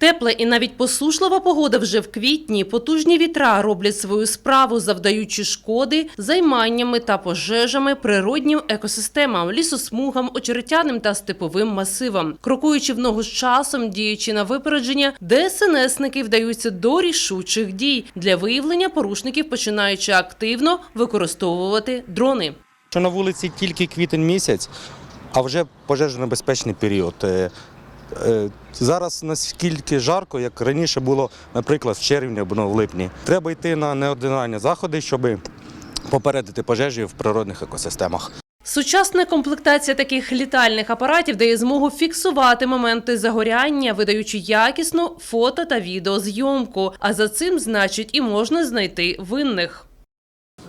Тепла і навіть посушлива погода вже в квітні. Потужні вітра роблять свою справу, завдаючи шкоди займаннями та пожежами природнім екосистемам, лісосмугам, очеретяним та степовим масивам. Крокуючи в ногу з часом, діючи на випередження, ДСНСники вдаються до рішучих дій для виявлення порушників, починаючи активно використовувати дрони. Що на вулиці тільки квітень місяць, а вже пожежонебезпечний період. Е, Зараз наскільки жарко, як раніше було, наприклад, в червні або в липні. Треба йти на неординарні заходи, щоб попередити пожежі в природних екосистемах. Сучасна комплектація таких літальних апаратів дає змогу фіксувати моменти загоряння, видаючи якісну фото та відеозйомку. А за цим, значить, і можна знайти винних.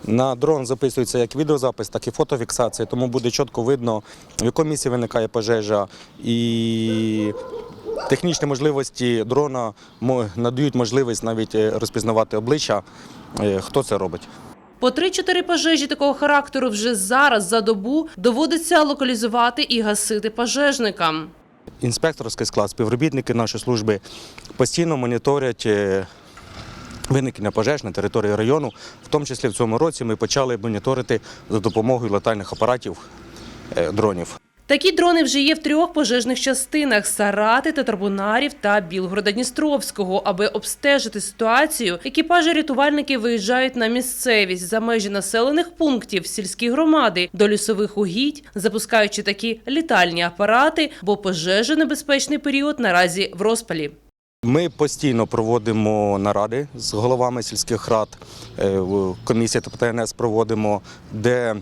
На дрон записується як відеозапис, так і фотофіксація, тому буде чітко видно, в якому місці виникає пожежа. І технічні можливості дрона надають можливість навіть е, розпізнавати обличчя, е, хто це робить. По 3-4 пожежі такого характеру вже зараз за добу доводиться локалізувати і гасити пожежникам. Інспекторський склад, співробітники нашої служби постійно моніторять е, виникнення пожеж на території району. В тому числі в цьому році ми почали моніторити за допомогою летальних апаратів е, дронів. Такі дрони вже є в трьох пожежних частинах Сарати, Татарбунарів та Білгорода-Дністровського. Аби обстежити ситуацію, екіпажі рятувальників виїжджають на місцевість за межі населених пунктів, сільські громади до лісових угідь, запускаючи такі літальні апарати, бо пожежонебезпечний період наразі в розпалі. Ми постійно проводимо наради з головами сільських рад. е, в Комісія та ПТНС проводимо, де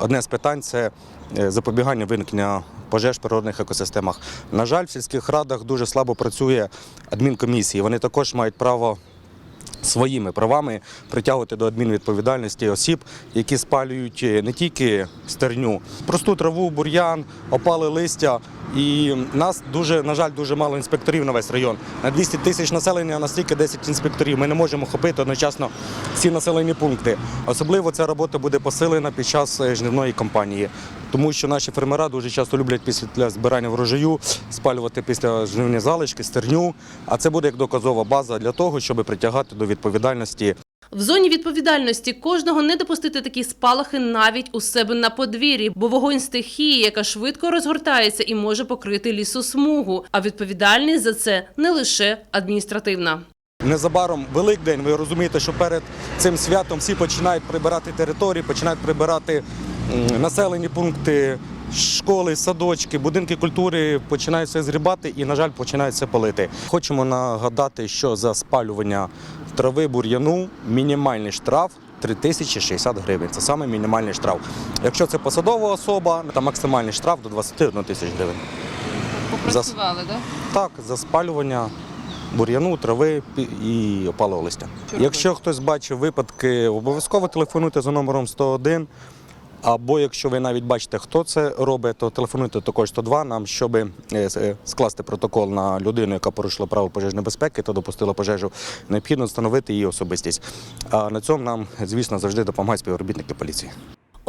одне з питань це е, запобігання виникнення пожеж в природних екосистемах. На жаль, в сільських радах дуже слабо працює адмінкомісії. Вони також мають право. Своїми правами притягувати до адмінвідповідальності осіб, які спалюють е, не тільки стерню, просту траву, бур'ян, опали листя. І нас дуже, на жаль, дуже мало інспекторів на весь район. На 200 тисяч населення настільки 10 інспекторів. Ми не можемо хопити одночасно всі населені пункти. Особливо ця робота буде посилена під час е, жнивної кампанії, тому що наші фермера дуже часто люблять після збирання врожаю спалювати після жнивні залишки, стерню. А це буде як доказова база для того, щоб притягати до відповідальності В зоні відповідальності кожного не допустити такі спалахи навіть у себе на подвір'ї, бо вогонь стихії, яка швидко розгортається і може покрити лісосмугу. А відповідальність за це не лише адміністративна. Незабаром Великдень. Ви розумієте, що перед цим святом всі починають прибирати території, починають прибирати населені пункти, школи, садочки, будинки культури починають все зрібати і, на жаль, починають все палити. Хочемо нагадати, що за спалювання трави бур'яну мінімальний штраф. 3060 гривень. Це саме мінімальний штраф. Якщо це посадова особа, то максимальний штраф до 21 тисяч гривень. Попрацювали, так? Так, за спалювання бур'яну, трави і опалого листя. Якщо хтось бачив випадки, обов'язково телефонуйте за номером 101. Або якщо ви навіть бачите, хто це робить, то телефонуйте також 102 нам, щоб е, скласти протокол на людину, яка порушила право пожежної безпеки та допустила пожежу. Необхідно встановити її особистість. А на цьому нам, звісно, завжди допомагають співробітники поліції.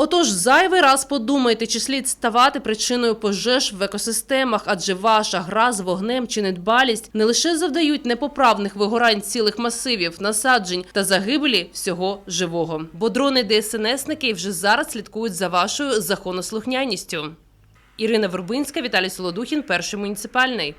Отож, зайвий раз подумайте, чи слід ставати причиною пожеж в екосистемах, адже ваша гра з вогнем чи недбалість не лише завдають непоправних вигорань цілих масивів, насаджень та загибелі всього живого. Бо дрони ДСНСники вже зараз слідкують за вашою законослухняністю. Ірина Вербинська, Віталій Солодухін, перший муніципальний.